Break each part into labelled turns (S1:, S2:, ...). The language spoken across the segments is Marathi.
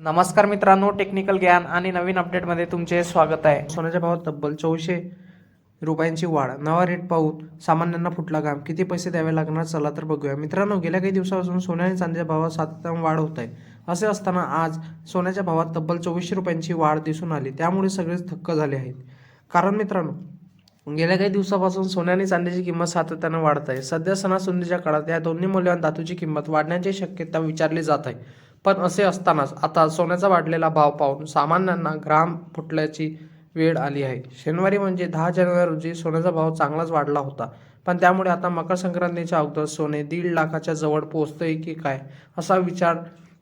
S1: नमस्कार मित्रांनो टेक्निकल ज्ञान आणि नवीन अपडेटमध्ये तुमचे स्वागत आहे. सोन्याच्या भावात तब्बल चौशे रुपयांची वाढ नवा रेट पाहून सामान्यांना फुटला घाम. किती पैसे द्यावे लागणार? चला तर बघूया. मित्रांनो गेल्या काही दिवसापासून सोन्या आणि चांदीच्या भावात सातत्याने वाढ होत आहे. असे असताना आज सोन्याच्या भावात तब्बल चोवीसशे रुपयांची वाढ दिसून आली. त्यामुळे सगळेच थक्क झाले आहेत. कारण मित्रांनो गेल्या काही दिवसापासून सोन्या आणि चांदीची किंमत सातत्यानं वाढत आहे. सध्या सणासुंदीच्या काळात या दोन्ही मौल्यवान धातूची किंमत वाढण्याची शक्यता विचारली जात आहे. पण असे असतानाच आता सोन्याचा वाढलेला भाव पाहून सामान्यांना ग्राम फुटल्याची वेळ आली आहे. शनिवारी म्हणजे दहा जानेवारी रोजी सोन्याचा भाव चांगलाच वाढला होता. पण त्यामुळे आता मकर संक्रांतीच्या अगोदर सोने दीड लाखाच्या जवळ पोहोचतंय की काय असा विचार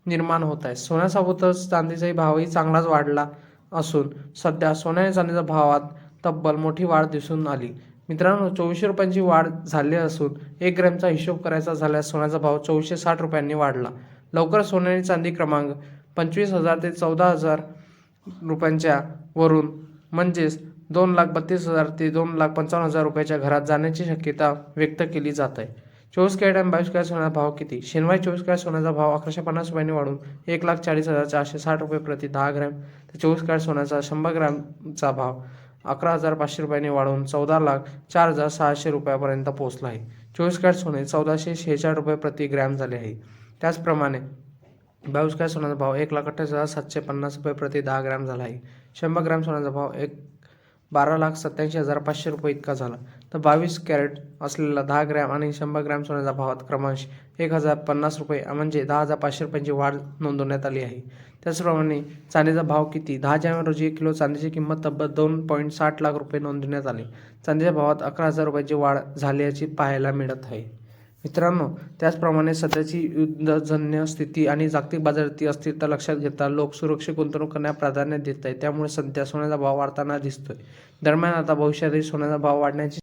S1: निर्माण होत आहे. सोन्यासोबतच चांदीचाही भावही चांगलाच वाढला असून सध्या सोन्या आणि चांदीच्या भावात तब्बल मोठी वाढ दिसून आली. मित्रांनो चोवीसशे रुपयांची वाढ झाली असून एक ग्रॅमचा हिशोब करायचा झाल्यास सोन्याचा भाव चोवीसशे साठ रुपयांनी वाढला. लवकर सोने आणि चांदी क्रमांक पंचवीस हजार ते चौदा हजार रुपयांच्या वरून म्हणजेच दोन लाख बत्तीस हजार ते दोन लाख पंचावन्न हजार रुपयाच्या घरात जाण्याची शक्यता व्यक्त केली जात आहे. चोवीस कॅरेट आणि बावीस कॅरेट सोन्याचा भाव किती? शनिवारी चोवीस कॅरेट सोन्याचा भाव अकराशे पन्नास रुपयांनी वाढून एक लाख चाळीस हजार चारशे साठ रुपये प्रति दहा ग्रॅम तर चोवीस कॅरेट सोन्याचा शंभर ग्रॅमचा भाव अकरा हजार पाचशे रुपयांनी वाढून चौदा लाख चार हजार सहाशे रुपयापर्यंत पोहोचला आहे. चोवीस कॅरेट सोने चौदाशे शेहेचाळीस रुपये प्रति ग्रॅम झाले आहे. त्याचप्रमाणे बावीस सोन्याचा भाव एक लाख अठ्ठावीस हजार सातशे पन्नास रुपये प्रति दहा ग्रॅम झाला आहे. शंभर ग्रॅम सोन्याचा भाव एक बारा लाख सत्याऐंशी हजार पाचशे रुपये इतका झाला. तर बावीस कॅरेट असलेला दहा ग्रॅम आणि शंभर ग्रॅम सोन्याचा भावात क्रमांश एक हजार पन्नास रुपये म्हणजे दहा हजार पाचशे रुपयांची वाढ नोंदवण्यात आली आहे. त्याचप्रमाणे चांदीचा भाव किती? दहा जानेवारी रोजी एक किलो चांदीची किंमत तब्बल दोन पॉईंट साठ लाख रुपये नोंदवण्यात आली. चांदीच्या भावात अकरा हजार रुपयाची वाढ झाल्याची पाहायला मिळत आहे. मित्रांनो त्याचप्रमाणे सध्याची युद्धजन्य स्थिती आणि जागतिक बाजारातील अस्थिरता लक्षात घेता लोक सुरक्षित गुंतवणूक करण्यास प्राधान्य देत आहेत. त्यामुळे सध्या सोन्याचा भाव वाढताना दिसतोय. दरम्यान आता भविष्यातही सोन्याचा भाव वाढण्याची